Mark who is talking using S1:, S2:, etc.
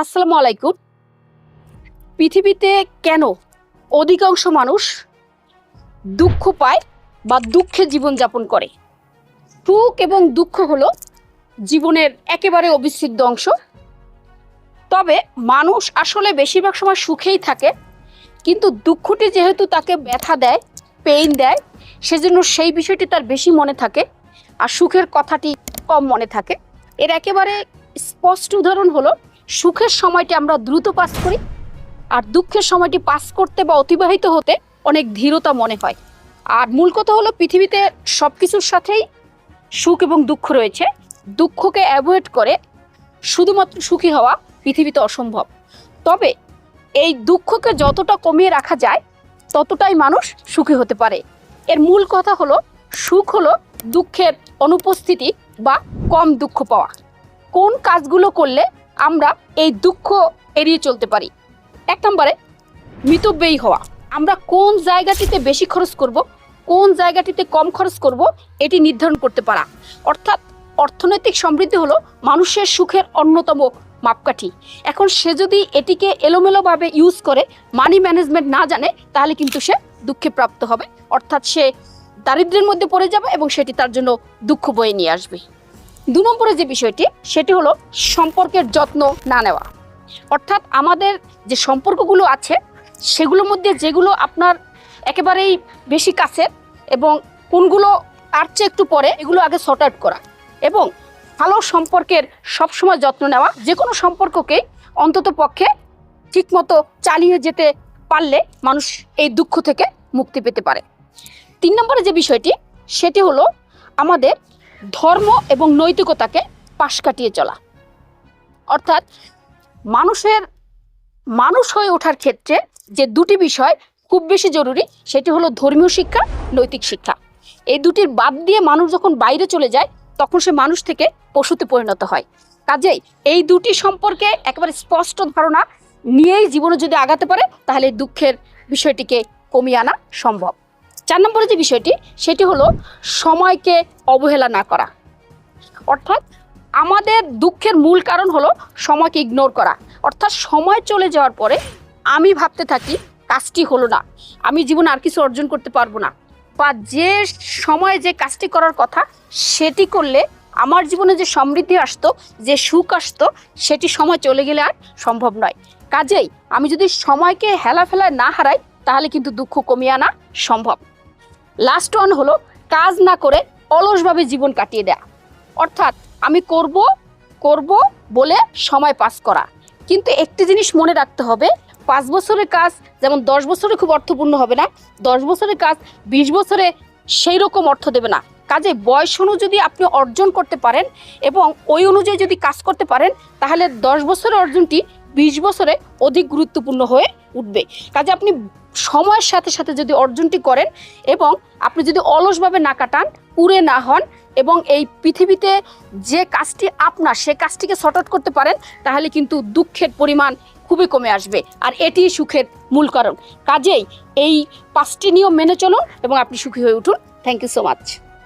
S1: আসসালামু আলাইকুম। পৃথিবীতে কেন অধিকাংশ মানুষ দুঃখ পায় বা দুঃখে জীবনযাপন করে? সুখ এবং দুঃখ হলো জীবনের একেবারে অবিচ্ছেদ্য অংশ। তবে মানুষ আসলে বেশিরভাগ সময় সুখেই থাকে, কিন্তু দুঃখটি যেহেতু তাকে ব্যথা দেয় পেইন দেয়, সেজন্য সেই বিষয়টি তার বেশি মনে থাকে আর সুখের কথাটি কম মনে থাকে। এর একেবারে স্পষ্ট উদাহরণ হলো সুখের সময়টি আমরা দ্রুত পাস করি আর দুঃখের সময়টি পাস করতে বা অতিবাহিত হতে অনেক ধীরতা মনে হয়। আর মূল কথা হলো পৃথিবীতে সব কিছুর সাথেই সুখ এবং দুঃখ রয়েছে। দুঃখকে অ্যাভয়েড করে শুধুমাত্র সুখী হওয়া পৃথিবীতে অসম্ভব। তবে এই দুঃখকে যতটা কমিয়ে রাখা যায়, ততটাই মানুষ সুখী হতে পারে। এর মূল কথা হলো সুখ হলো দুঃখের অনুপস্থিতি বা কম দুঃখ পাওয়া। কোন কাজগুলো করলে আমরা এই দুঃখ এড়িয়ে চলতে পারি। এক নম্বরে, মিতব্যয়ী হওয়া। আমরা কোন জায়গাটিতে বেশি খরচ করব, কোন জায়গাটিতে কম খরচ করব, এটি নির্ধারণ করতে পারা। অর্থাৎ, অর্থনৈতিক সমৃদ্ধি হলো মানুষের সুখের অন্যতম মাপকাঠি। এখন সে যদি এটিকে এলোমেলোভাবে ইউজ করে মানি ম্যানেজমেন্ট না জানে, তাহলে কিন্তু সে দুঃখে প্রাপ্ত হবে। অর্থাৎ সে দারিদ্র্যের মধ্যে পড়ে যাবে এবং সেটি তার জন্য দুঃখ বয়ে নিয়ে আসবে। দু নম্বরে যে বিষয়টি, সেটি হলো সম্পর্কের যত্ন না নেওয়া। অর্থাৎ আমাদের যে সম্পর্কগুলো আছে, সেগুলোর মধ্যে যেগুলো আপনার একেবারেই বেশি কাছের এবং কোনগুলো তার চেয়ে একটু পরে, এগুলো আগে সর্ট আউট করা এবং ভালো সম্পর্কের সবসময় যত্ন নেওয়া যে কোনো সম্পর্ককে অন্তত পক্ষে ঠিকমতো চালিয়ে যেতে পারলে মানুষ এই দুঃখ থেকে মুক্তি পেতে পারে। তিন নম্বরে যে বিষয়টি, সেটি হলো আমাদের ধর্ম এবং নৈতিকতাকে পাশ কাটিয়ে চলা। অর্থাৎ মানুষের, মানুষ হয়ে ওঠার ক্ষেত্রে যে দুটি বিষয় খুব বেশি জরুরি, সেটি হলো ধর্মীয় শিক্ষা, নৈতিক শিক্ষা। এই দুটির বাদ দিয়ে মানুষ যখন বাইরে চলে যায়, তখন সে মানুষ থেকে পশুতে পরিণত হয়। কাজেই এই দুটি সম্পর্কে একেবারে স্পষ্ট ধারণা নিয়েই জীবনে যদি আগাতে পারে, তাহলে দুঃখের বিষয়টিকে কমিয়ে আনা সম্ভব। চার নম্বরে যে বিষয়টি, সেটি হলো সময়কে অবহেলা না করা। অর্থাৎ আমাদের দুঃখের মূল কারণ হলো সময়কে ইগনোর করা। অর্থাৎ সময় চলে যাওয়ার পরে আমি ভাবতে থাকি, কাজটি হলো না। আমি জীবন আর কিছু অর্জন করতে পারব না। বা যে সময়ে যে কাজটি করার কথা, সেটি করলে আমার জীবনে যে সমৃদ্ধি আসতো, যে সুখ আসতো, সেটি সময় চলে গেলে আর সম্ভব নয়। কাজেই আমি যদি সময়কে হেলাফেলায় না হারাই, তাহলে কিন্তু দুঃখ কমিয়ে আনা সম্ভব। লাস্ট ওয়ান হলো, কাজ না করে অলসভাবে জীবন কাটিয়ে দেয়া। অর্থাৎ আমি করব করব বলে সময় পাস করা। কিন্তু একটি জিনিস মনে রাখতে হবে, পাঁচ বছরের কাজ যেমন দশ বছরে খুব অর্থপূর্ণ হবে না, দশ বছরের কাজ বিশ বছরে সেই রকম অর্থ দেবে না। কাজে বয়স অনুযায়ী আপনি অর্জন করতে পারেন এবং ওই অনুযায়ী যদি কাজ করতে পারেন, তাহলে দশ বছরের অর্জনটি বিশ বছরে অধিক গুরুত্বপূর্ণ হয়ে উঠবে। কাজে আপনি সময়ের সাথে সাথে যদি অর্জনটি করেন এবং আপনি যদি অলসভাবে না কাটান পুরে না হন এবং এই পৃথিবীতে যে কাজটি আপনার, সে কাজটিকে সর্ট আউট করতে পারেন, তাহলে কিন্তু দুঃখের পরিমাণ খুবই কমে আসবে। আর এটি সুখের মূল কারণ। কাজেই এই পাঁচটি নিয়ম মেনে চলুন এবং আপনি সুখী হয়ে উঠুন। Thank you so much